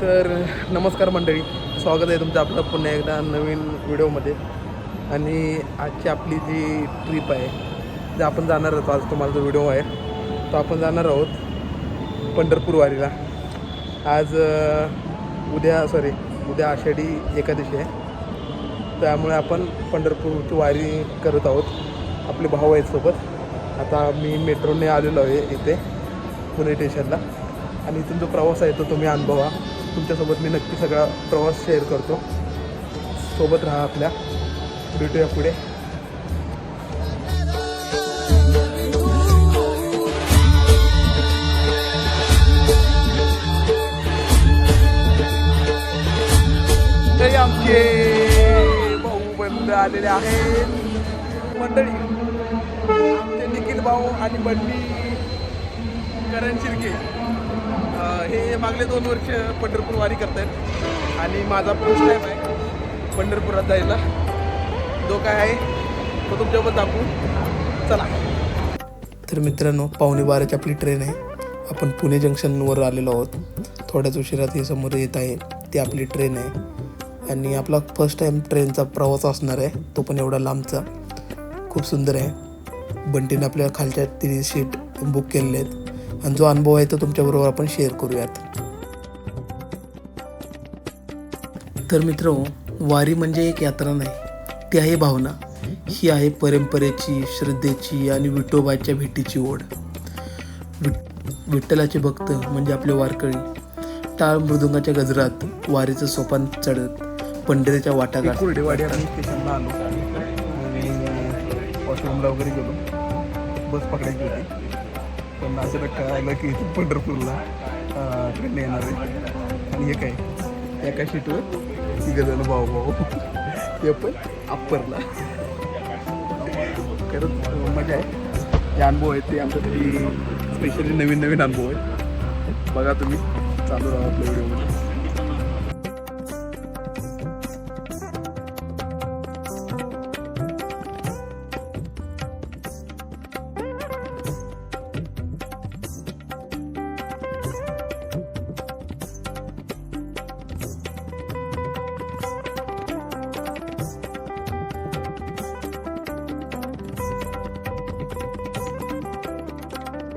तर नमस्कार मंडळी स्वागत आहे तुमचं आपलं पुन्हा एकदा नवीन व्हिडिओमध्ये. आणि आजची आपली जी ट्रिप आहे जे आपण जाणार आहोत आज तुम्हाला जो व्हिडिओ आहे तो आपण जाणार आहोत पंढरपूर वारीला आज उद्या सॉरी उद्या आषाढी एकादशी आहे. त्यामुळे आपण पंढरपूरची वारी करत आहोत आपले भाऊ आहेत सोबत. आता मी मेट्रोने आलेलो आहे इथे पुणे स्टेशनला आणि इथून जो प्रवास आहे तो तुम्ही अनुभवा. तुमच्यासोबत मी नक्की सगळा प्रवास शेअर करतो. सोबत राहा आपल्या. भेटूया पुढे. आमचे भाऊ बंद आलेले आहेत. मंडळी आमचे निखिल भाऊ आणि बंडी करण शिर्के हे मागले दोन वर्ष पंढरपूर वारी करतायत. आणि माझा फर्स्ट टाईम आहे पंढरपुरात जायला. जो काय आहे तो तुमच्यावर दाखवू. चला. तर मित्रांनो पावणे बाराची आपली ट्रेन आहे. आपण पुणे जंक्शनवर आलेलो आहोत. थोड्याच उशिरात हे समोर येत आहे. ती आपली ट्रेन आहे. आणि आपला फर्स्ट टाईम ट्रेनचा प्रवास असणार आहे. तो पण एवढा लांबचा. खूप सुंदर आहे. बंटीनं आपल्या खालच्या तिन्ही सीट बुक केलेले आहेत. आणि जो अनुभव आहे तो तुमच्याबरोबर आपण शेअर करूयात. तर मित्र वारी म्हणजे एक यात्रा नाही ती आहे भावना. ही आहे परंपरेची श्रद्धेची आणि विठोबाच्या भेटीची ओढ. विठ विठ्ठलाचे भक्त म्हणजे आपले वारकरी. टाळ मृदुंगाच्या गजरात वारीचं सोपान चढत पंढरीच्या वाटा स्टेशनला आलो. वॉशरूमला वगैरे गेलो. बस पकडायची होती. पण अचानक कळालं की पंढरपूरला ट्रेन येणार आहे. आणि हे काय? एका शीटवर? तिघ जण भाऊ भाऊ. ते पण अप्परला. खरंच मजा आहे. जे अनुभव आहेत ते आमच्यासाठी स्पेशली नवीन नवीन अनुभव आहेत. बघा तुम्ही. चालू राहा आपल्या व्हिडिओमध्ये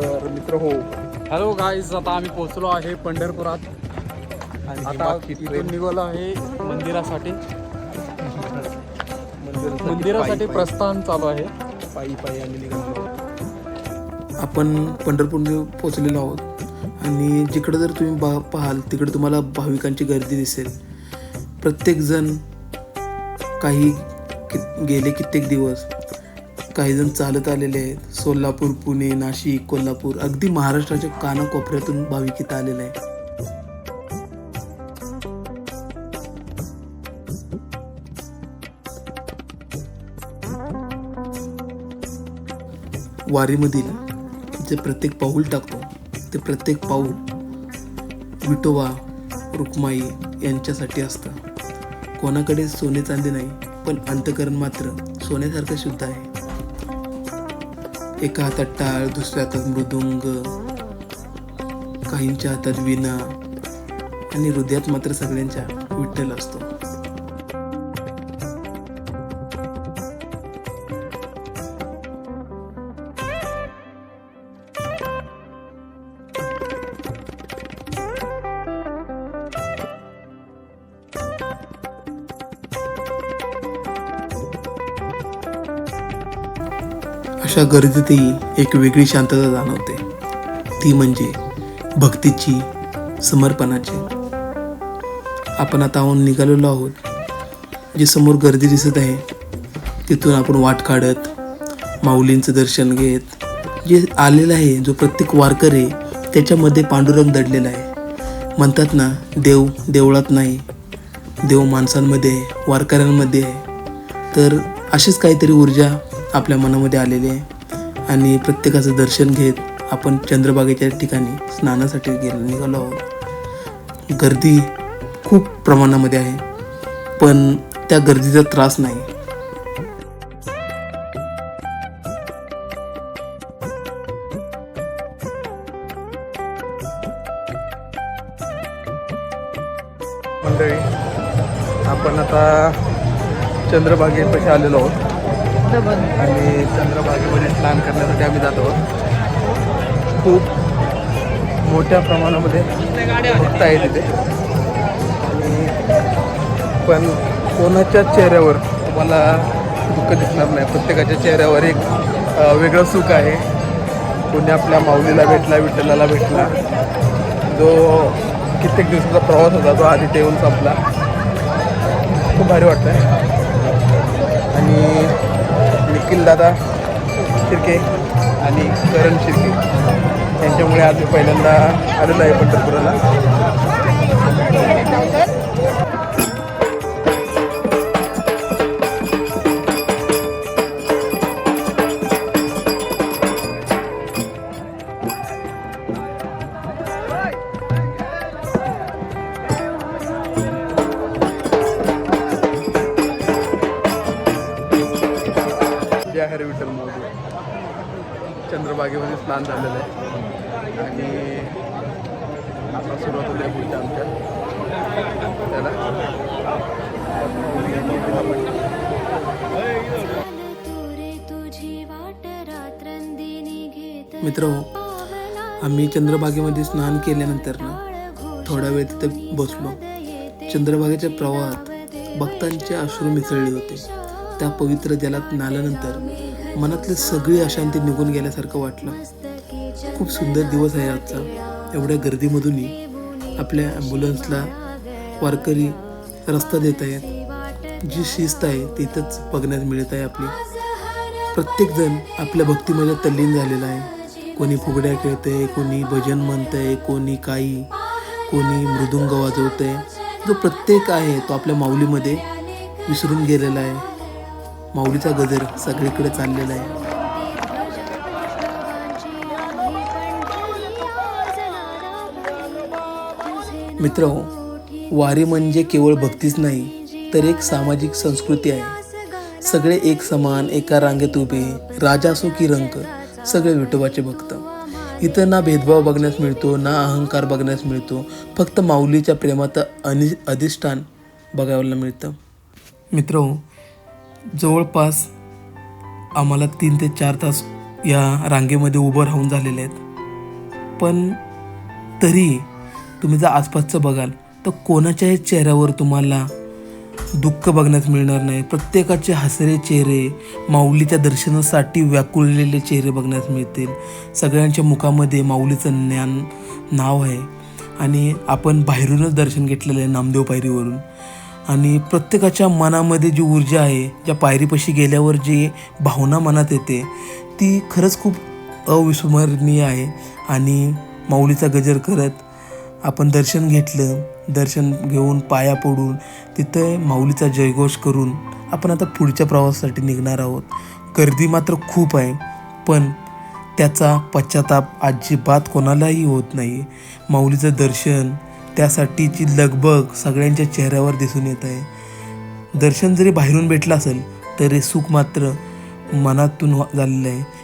तर मित्र हो. हॅलो गाईज आता आम्ही पोहोचलो आहे पंढरपुरात. आता इथून ट्रेन निघालो आहे मंदिरासाठी. मंदिरासाठी प्रस्थान चालू आहे. पायी पायी आम्ही निघालो. आपण पंढरपूर पोचलेलो आहोत. आणि जिकडं जर तुम्ही बा पाहाल तिकडे तुम्हाला भाविकांची गर्दी दिसेल. प्रत्येकजण काही कि गेले कित्येक दिवस. काही जण चालत आलेले आहेत. सोलापूर पुणे नाशिक कोल्हापूर अगदी महाराष्ट्राच्या कानाकोपऱ्यातून भाविक इथं आलेले आहेत. वारीमधील जे प्रत्येक पाऊल टाकतो ते प्रत्येक पाऊल विटोबा रुक्माई यांच्यासाठी असतं. कोणाकडे सोने चांदी नाही पण अंतकरण मात्र सोन्यासारखं शुद्ध आहे. एका हातात टाळ दुसऱ्या हातात मृदुंग काहींच्या हातात विणा. आणि हृदयात मात्र सगळ्यांच्या विठ्ठल असतो. अशा गर्दीतही एक वेगळी शांतता जाणवते. ती म्हणजे भक्तीची समर्पणाची. आपण आता आहोत निघालेलो आहोत. जे समोर गर्दी दिसत आहे तिथून आपण वाट काढत माऊलींचं दर्शन घेत जे आलेलं आहे जो प्रत्येक वारकर आहे त्याच्यामध्ये पांडुरंग दडलेला आहे. म्हणतात ना देव देवळात नाही देव माणसांमध्ये आहे वारकऱ्यांमध्ये आहे. तर अशीच काहीतरी ऊर्जा आपल्या मनामध्ये आलेले आहे. आणि प्रत्येकाचं दर्शन घेत आपण चंद्रबागेच्या ठिकाणी स्नानासाठी गेलो निघालो आहोत. गर्दी खूप प्रमाणामध्ये आहे पण त्या गर्दीचा त्रास नाही. मंडळी आपण आता चंद्रभागेपाशी आलेलो आहोत. आणि चंद्रभागेमध्ये स्नान करण्यासाठी आम्ही जातो आहोत. खूप मोठ्या प्रमाणामध्ये भक्त आहे तिथे आणि पण कोणाच्या चेहऱ्यावर तुम्हाला दुःख दिसणार नाही. प्रत्येकाच्या चेहऱ्यावर एक वेगळं सुख आहे. कोणी आपल्या माऊलीला भेटला विठ्ठलाला भेटला. जो कित्येक दिवसाचा प्रवास होता तो आधी येऊन संपला. खूप भारी वाटतं आहे दादा शिर्के आणि करण शिर्के. यांच्यामुळे आज मी पहिल्यांदा आलेलो आहे पंढरपुराला. प्लॅन स्नान झालेलं आहे. आणि आता सुरुवात होते पुढच्या आमच्या. त्याला. मित्र आम्ही चंद्रभागेमध्ये स्नान केल्यानंतर ना थोडा वेळ तिथे बसलो. चंद्रभागेच्या प्रवाहात भक्तांचे अश्रू मिसळले होते. त्या पवित्र जलात नाल्यानंतर मनातली सगळी अशांती निघून गेल्यासारखं वाटलं. खूप सुंदर दिवस आहे आजचा. एवढ्या गर्दीमधूनही आपल्या ॲम्ब्युलन्सला वारकरी रस्ता देत आहेत. जी शिस्त आहे तिथंच बघण्यात बघण्यास मिळत आहे आपली. प्रत्येकजण आपल्या भक्तीमध्ये तल्लीन झालेला आहे. कोणी फुगड्या खेळतंय कोणी भजन म्हणतंय कोणी काही कोणी मृदुंग वाजवतंय. जो प्रत्येक आहे तो आपल्या माऊलीमध्ये विसरून गेलेला आहे. माऊलीचा गजर सगळीकडे चाललेला आहे. मित्र हो, वारी म्हणजे केवळ भक्तीच नाही तर एक सामाजिक संस्कृती आहे. सगळे एक समान एका रांगेत उभे राजा असो की रंक सगळे विठोबाचे भक्त. इथं ना भेदभाव बघण्यास मिळतो ना अहंकार बघण्यास मिळतो फक्त माऊलीच्या प्रेमात अनि अधिष्ठान बघायला मिळतं. मित्र हो, जवळपास आम्हाला तीन ते चार तास या रांगेमध्ये उभं राहून झालेले आहेत. पण तरी तुम्ही जर आसपासचं बघाल तर कोणाच्याही चेहऱ्यावर तुम्हाला दुःख बघण्यास मिळणार नाही. प्रत्येकाचे हसरे चेहरे माऊलीच्या दर्शनासाठी व्याकुळलेले चेहरे बघण्यास मिळतील. सगळ्यांच्या मुखामध्ये माऊलीचं ज्ञान नाव आहे. आणि आपण बाहेरूनच दर्शन घेतलेलं आहे नामदेव पायरीवरून. आणि प्रत्येकाच्या मनामध्ये जी ऊर्जा आहे ज्या पायरीपाशी गेल्यावर जी भावना मनात येते ती खरंच खूप अविस्मरणीय आहे. आणि माऊलीचा गजर करत आपण दर्शन घेतलं दर्शन घेऊन पाया पडून तिथं माऊलीचा जयघोष करून आपण आता पुढच्या प्रवासासाठी निघणार आहोत. गर्दी मात्र खूप आहे पण त्याचा पश्चाताप अजिबात कोणालाही होत नाही. माऊलीचं दर्शन त्यासाठीची लगबग सगळ्यांच्या चेहऱ्यावर दिसून येत आहे. दर्शन जरी बाहेरून भेटलं असेल तरी सुख मात्र मनातून झालेलं आहे.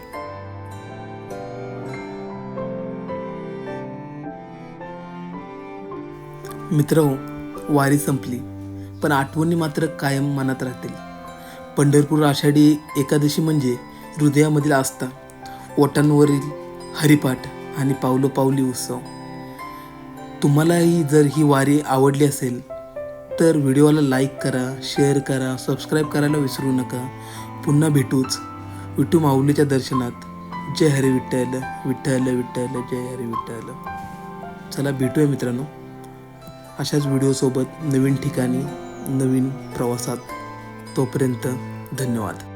मित्र हो, वारी संपली. पण आठवणी मात्र कायम मनात राहतील. पंढरपूर आषाढी एकादशी म्हणजे हृदयामधील आस्था ओटांवरील हरिपाठ आणि पावलो पावली उत्सव. तुम्हालाही जर ही वारी आवडली असेल तर व्हिडिओला लाईक करा शेअर करा सबस्क्राईब करायला विसरू नका. पुन्हा भेटूच. विठू माऊलीच्या दर्शनात. जय हरी विठ्ठल विठ्ठल विठ्ठल जय हरी विठ्ठल. चला भेटूया मित्रांनो. अशाच व्हिडिओसोबत नवीन ठिकाणी नवीन प्रवासात. तोपर्यंत धन्यवाद.